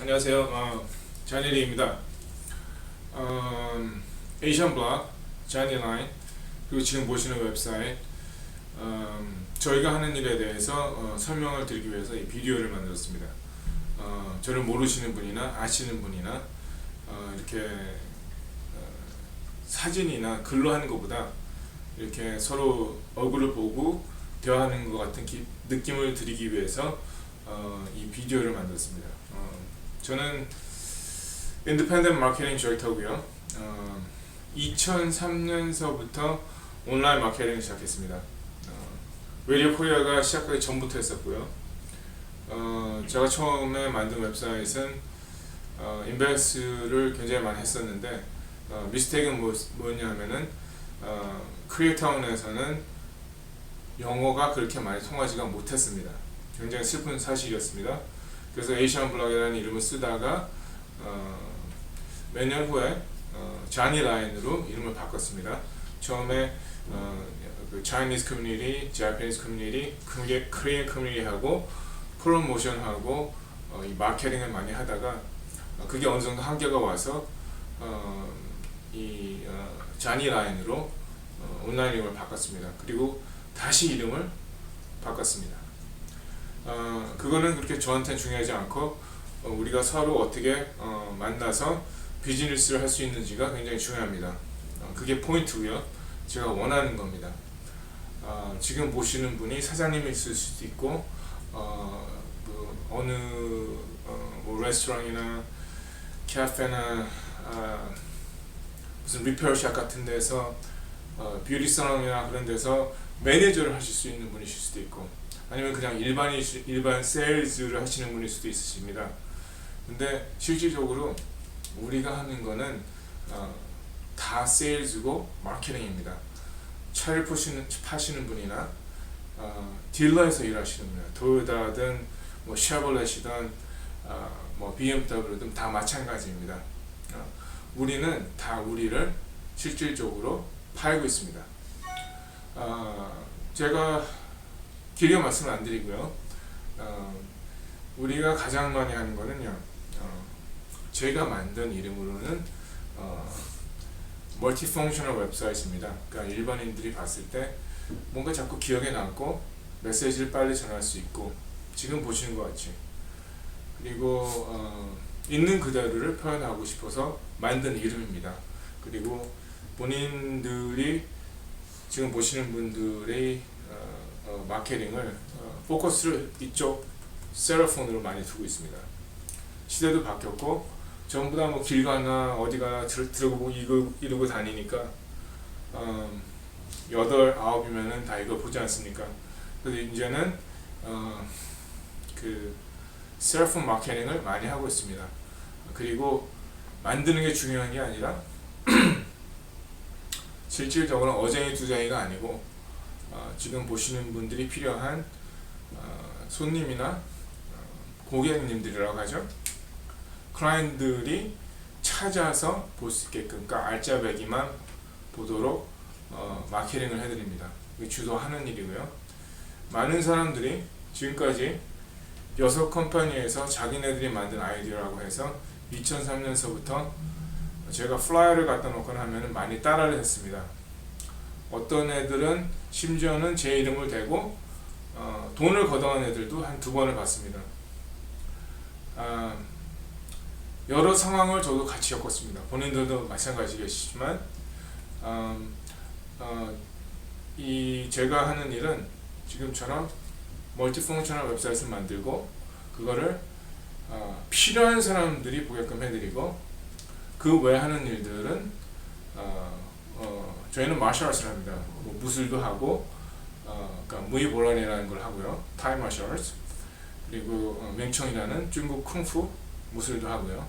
안녕하세요. 어, 자니리입니다. 어, 에이션 블락, 자니라인, 그리고 지금 보시는 웹사이트, 어, 저희가 하는 일에 대해서 어, 설명을 드리기 위해서 이 비디오를 만들었습니다. 어, 저를 모르시는 분이나 아시는 분이나 어, 이렇게 어, 사진이나 글로 하는 것보다 이렇게 서로 얼굴을 보고 대화하는 것 같은 기- 느낌을 드리기 위해서 어, 이 비디오를 만들었습니다. 어, 저는 인디펜던트 마케팅 디렉터고요. 어, 2003년서부터 온라인 마케팅을 시작했습니다. 어, 웨리오 코리아가 시작하기 전부터 했었고요. 어, 제가 처음에 만든 웹사이트은 어, 인베스를 굉장히 많이 했었는데 어, 미스테이크는 뭐, 뭐냐면은 어, 크리에이타운에서는 영어가 그렇게 많이 통하지가 못했습니다. 굉장히 슬픈 사실이었습니다. 그래서 에이시안 블락이라는 이름을 쓰다가 어, 몇년 후에 어, 자니 라인으로 이름을 바꿨습니다. 처음에 어, 그 Chinese community, Japanese community, Korea- Korean community하고 프로모션하고 어, 이 마케팅을 많이 하다가 어, 그게 어느 정도 한계가 와서 어, 이 어, 자니 라인으로 어, 온라인 이름을 바꿨습니다. 그리고 다시 이름을 바꿨습니다. 어, 그거는 그렇게 저한테는 중요하지 않고 어, 우리가 서로 어떻게 어, 만나서 비즈니스를 할 수 있는지가 굉장히 중요합니다. 어, 그게 포인트고요. 제가 원하는 겁니다. 어, 지금 보시는 분이 사장님이 있을 수도 있고 어, 뭐 어느 어, 뭐 레스토랑이나 카페나 아, 무슨 리페어샵 같은 데서 어, 뷰티 살롱이나 그런 데서 매니저를 하실 수 있는 분이실 수도 있고 아니면 그냥 일반인 일반 세일즈를 하시는 분일 수도 있으십니다. 근데 실질적으로 우리가 하는 거는 어, 다 세일즈고 마케팅입니다. 차를 파시는, 파시는 분이나 어, 딜러에서 일하시는 분이나 도요타든 뭐 샤벌렛이든 어, 뭐 BMW든 다 마찬가지입니다. 어, 우리는 다 우리를 실질적으로 팔고 있습니다. 어, 제가 길게 말씀 안 드리고요. 어, 우리가 가장 많이 하는 거는요. 어, 제가 만든 이름으로는 어, 멀티펑셔널 웹사이트입니다. 그러니까 일반인들이 봤을 때 뭔가 자꾸 기억에 남고 메시지를 빨리 전할 수 있고 지금 보시는 것 같이 그리고 어, 있는 그대로를 표현하고 싶어서 만든 이름입니다. 그리고 본인들이 지금 보시는 분들의 어, 어, 마케팅을 어, 포커스를 이쪽 세라폰으로 많이 두고 있습니다. 시대도 바뀌었고 전부 다 뭐 길 가나 어디 가나 들, 들고 이거 이러고 다니니까 음, 여덟 아홉이면은 다 이거 보지 않습니까? 그래서 이제는 어, 그 셀프 마케팅을 많이 하고 있습니다. 그리고 만드는 게 중요한 게 아니라 실질적으로 어쟁이 두쟁이가 아니고 어, 지금 보시는 분들이 필요한 어, 손님이나 어, 고객님들이라고 하죠. 클라이언트들이 찾아서 볼 수 있게끔 그러니까 알짜배기만 보도록 어, 마케팅을 해드립니다. 이게 주로 하는 일이고요. 많은 사람들이 지금까지 여섯 컴퍼니에서 자기네들이 만든 아이디어라고 해서 2003년서부터 제가 플라이어를 갖다 놓거나 하면 많이 따라를 했습니다. 어떤 애들은 심지어는 제 이름을 대고 어, 돈을 걷어간 애들도 한 두 번을 봤습니다. 아, 여러 상황을 저도 같이 겪었습니다. 본인들도 마찬가지겠지만 음, 어, 이 제가 하는 일은 지금처럼 멀티펑셔널 웹사이트를 만들고 그거를 어, 필요한 사람들이 보게끔 해드리고 그 외 하는 일들은 어, 어, 저희는 마셜아트를 합니다. 뭐 무술도 하고 어, 그러니까 무이보란이라는 걸 하고요. 타이 마셜아트 그리고 어, 맹청이라는 중국 쿵푸 무술도 하고요.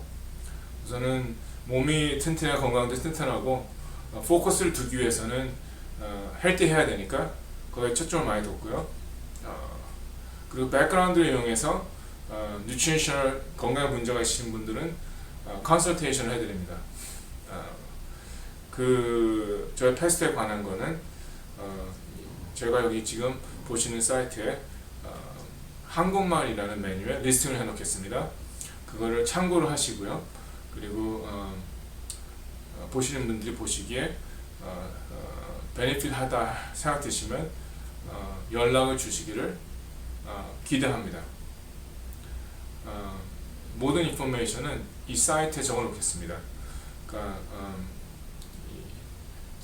우선은 몸이 튼튼해 건강도 튼튼하고 어, 포커스를 두기 위해서는 어, 헬티해야 되니까 거기에 초점을 많이 뒀고요. 어, 그리고 백그라운드를 이용해서 어, 뉴트리셔널 건강 문제가 있으신 분들은 어, 컨설테이션을 해드립니다. 어, 그 저희 패스트에 관한 거는 어, 제가 여기 지금 보시는 사이트에 어, 한국말이라는 메뉴에 리스팅을 해놓겠습니다. 그 그거를 참고를 하시고요. 그리고 어, 어, 보시는 분들이 보시기에 어, 어, 베네핏하다 생각되시면 어, 연락을 주시기를 어, 기대합니다. 어, 모든 인포메이션은 이 사이트에 적어놓겠습니다. 그러니까 음, 이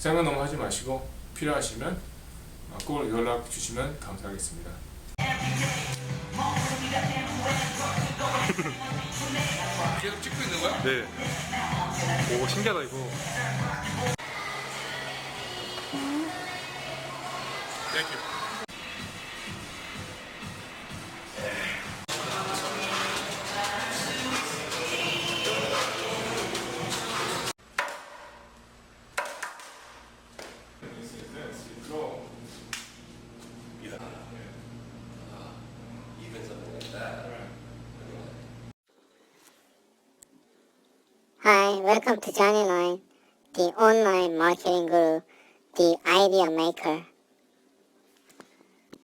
생각 너무 하지 마시고 필요하시면 어, 꼭 연락 주시면 감사하겠습니다. 계속 찍고 있는 거야? 네. 오 신기하다 이거. 땡큐. Hi, welcome to Johnny Line, the online marketing guru, the idea maker.